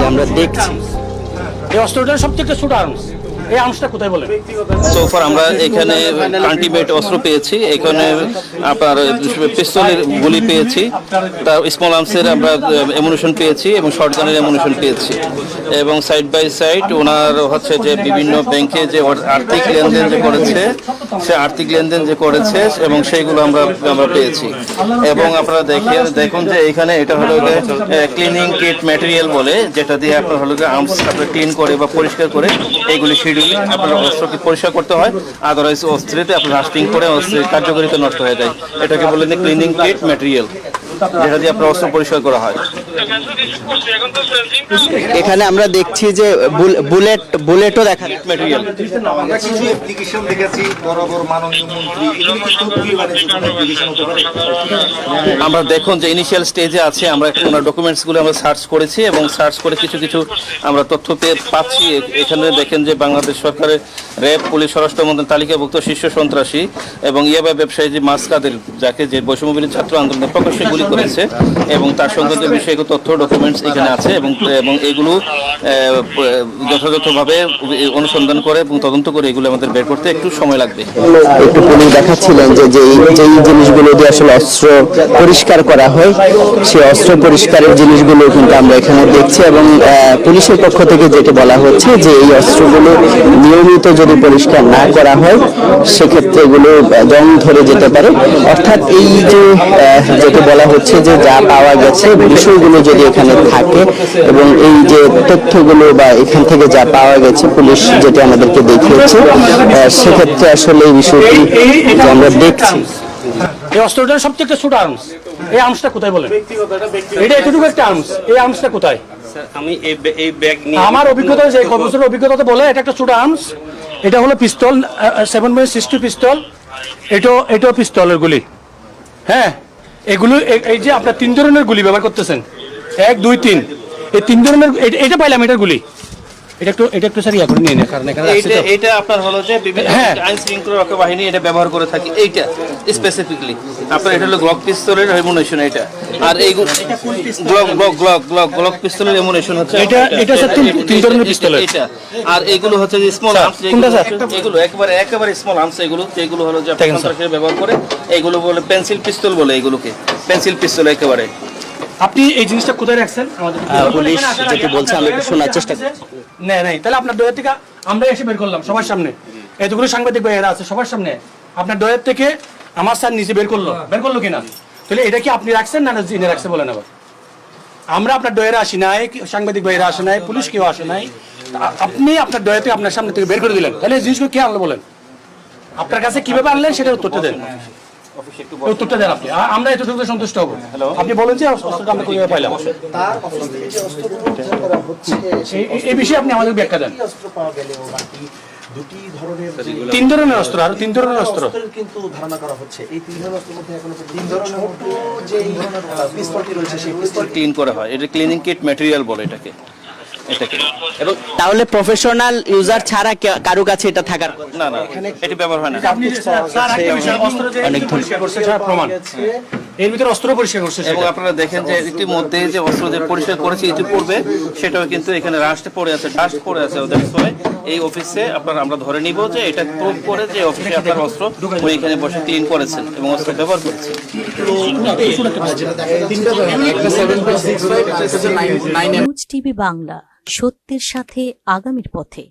যে আমরা দেখছি। এই অস্ত্রটা সবথেকে ছোট আর্মস এই আর্মসটা কোথায় বলেন? সোফার আমরা এখানে আল্টিমেট অস্ত্র পেয়েছি। এখানে আপনার পিস্তলের গুলি পেয়েছি। তার স্মল আর্মসের আমরা এমুনেশন পেয়েছি এবং শর্ট গানের এমুনেশন পেয়েছি। এবং সাইড বাই সাইড ওনার হচ্ছে যে বিভিন্ন ব্যাংকে যে আর্থিক লেনদেন যে করেছে, সে আর্থিক লেনদেন যে করেছে এবং সেইগুলো আমরা আমরা পেয়েছি। এবং আপনারা দেখে, দেখুন যে এখানে এটা হলো ক্লিনিং কিট ম্যাটেরিয়াল বলে, যেটা দিয়ে আপনার হলো আর্মস আপনার ক্লিন করে বা পরিষ্কার করে এইগুলি শিডিউল আপনার অস্ত্রকে পরিষ্কার করতে হয়। আদারওয়াইজ অস্ত্রেতে আপনার রাস্টিং করে অস্ত্রের কার্যকারিতা নষ্ট হয়ে যায়। এটাকে বলে ক্লিনিং কিট ম্যাটেরিয়াল যেটা দিয়ে আপনার অস্ত্র পরিষ্কার করা হয়। এখানে আমরা দেখছি যে বুলেট বুলেটও দেখা ম্যাটেরিয়াল আমরা কিছু অ্যাপ্লিকেশন দেখেছি মাননীয় মন্ত্রী দেখুন যে ইনিশিয়াল স্টেজে আছে আমরা ওনার ডকুমেন্টসগুলো আমরা সার্চ করেছি এবং সার্চ করে কিছু কিছু আমরা তথ্য পেয়ে পাচ্ছি। এখানে দেখেন যে বাংলাদেশ সরকারের র্যাব পুলিশ স্বরাষ্ট্র মন্ত্রণালয় তালিকাভুক্ত শীর্ষ সন্ত্রাসী এবং ইয়াবা ব্যবসায়ী যে মাস কাদের যাকে যে বৈষম্যবিরোধী ছাত্র আন্দোলনের প্রকাশ্যে গুলি করেছে এবং তার সংক্রান্ত বিষয়গত তথ্য ডকুমেন্টস এখানে আছে এবং এবং এগুলো যথাযথভাবে অনুসন্ধান করে এবং তদন্ত করে এগুলো আমাদের বের করতে একটু সময় লাগবে। একটু পুলিশ দেখাচ্ছিলেন যে যেই জিনিসগুলো দিয়ে আসলে অস্ত্র পরিষ্কার করা হয়, সেই অস্ত্র পরিষ্কারের জিনিসগুলো কিন্তু আমরা এখানে দেখছি এবং পুলিশের পক্ষ থেকে যেটি বলা হচ্ছে যে এই অস্ত্রগুলো নিয়মিত যদি পরিষ্কার না করা হয়, সেক্ষেত্রে এগুলো জং ধরে যেতে পারে। অর্থাৎ এই যে যেটি বলা হচ্ছে যে যা পাওয়া গেছে বিষয়গুলো যদি এখানে থাকে এবং এই যে তথ্যগুলো বা এখান থেকে যা পাওয়া গেছে পুলিশ যেটি আমাদেরকে দেখিয়েছে সেক্ষেত্রে আসলে এই বিষয়টি আমরা দেখছি। এই অস্ত্রটার সবথেকে ছোট আর্মস এই আর্মসটা কোথায় বলেন? এটা এতটুকু একটা আর্মস এই আর্মসটা কোথায়? আমি এই ব্যাগ নিয়ে আমার অভিজ্ঞতা যে কত বছরের অভিজ্ঞতা বলে এটা একটা ছোট আর্মস এটা হলো pistol seven point sixty pistol. এটাও এটাও পিস্তলের গুলি। হ্যাঁ? এগুলো এই যে আপনার তিন ধরনের গুলি ব্যবহার করতেছেন। এক, দুই, তিন। এই তিন ধরনের এটা পাইলাম এটার গুলি। এটা একটু এটা একটু স্যার ইয়া করে নিয়ে নেন কারণ এখানে এইটা এটা আপনার হলো যে বিভিন্ন হ্যাঁ। আইন শৃঙ্খলা রক্ষা বাহিনী এটা ব্যবহার করে থাকে এইটা স্পেসিফিকলি আপনার এটা হলো গ্লক পিস্তলের এটা আর এই Glock Glock Glock Glock Glock পিস্তলের হচ্ছে এটা- এটা স্যার তিন- তিন ধরনের পিস্তলের। এটা আর এগুলো হচ্ছে যে স্মল আর্মস? এগুলো একেবারে একেবারে স্মল আর্মস এগুলো যেগুলো হলো যে স্যার। ব্যবহার করে এগুলো বলে পেন্সিল পিস্তল বলে এগুলোকে পেন্সিল পিস্তল একেবারে আপনি এই জিনিসটা কোথায় রাখছেন? আমাদের পুলিশ যেটি বলছে একটু শোনার চেষ্টা করছি না নাই তাহলে আপনার ডয়ের থেকে আমরা এসে বের করলাম সবার সামনে। এতগুলো সাংবাদিক ভাইয়েরা আছে সবার সামনে। আপনার ডয়ের থেকে আমার স্যার নিজে বের করল। বের করল কিনা? তাহলে এটা কি আপনি রাখছেন না জিনে রাখছে বলেন আবার আমরা আপনার ডয়েরা আসি নাই সাংবাদিক ভাইয়েরা আসে নাই পুলিশ কেউ আসে নাই। আপনি আপনার ডয়ের থেকে আপনার সামনে থেকে বের করে দিলেন। তাহলে এই জিনিসগুলো কে আনলো বলেন? আপনার কাছে কীভাবে আনলেন সেটা উত্তরটা দেন। উত্তরটা দেন আপনি। আমরা এতটুকু সন্তুষ্ট হব। আপনি বলেন যে অস্ত্রটা আমরা পাইলাম। তার এই- বিষয়ে আপনি আমাদের ব্যাখ্যা দেন। অস্ত্র পাওয়া গেলেও বাকি দুটি ধরনের তিন ধরনের অস্ত্র আর তিন ধরনের অস্ত্র। কিন্তু ধারণা করা হচ্ছে। এই তিন ধরনের অস্ত্রের মধ্যে এখনও তিন ধরনের যে পিস্তলটি রয়েছে সেই পিস্তল ক্লিন করা হয়। এটা ক্লিনিং কিট ম্যাটেরিয়াল বলে এটাকে। এটাকে। এবং তাহলে প্রফেশনাল ইউজার ছাড়া কারও কাছে এটা থাকার না না এটি ব্যবহার হয় না। সেটা প্রমাণ। এর ভিতরে অস্ত্র পরিষ্কার করছে এবং আপনারা দেখেন যে ইতিমধ্যে যে অস্ত্র যে পরিষ্কার করেছে ইতিপূর্বে সেটাও কিন্তু এখানে রাস্ট পড়ে আছে ডাস্ট পড়ে আছে ওদের সময় এই অফিসে আপনার আমরা ধরে নিব যে এটা প্রুভ করে যে অফিসে আপনার অস্ত্র এখানে বসে ক্লিন করেছেন এবং অস্ত্র ব্যবহার করেছেন। টিভি বাংলা। সত্যের সাথে আগামীর পথে।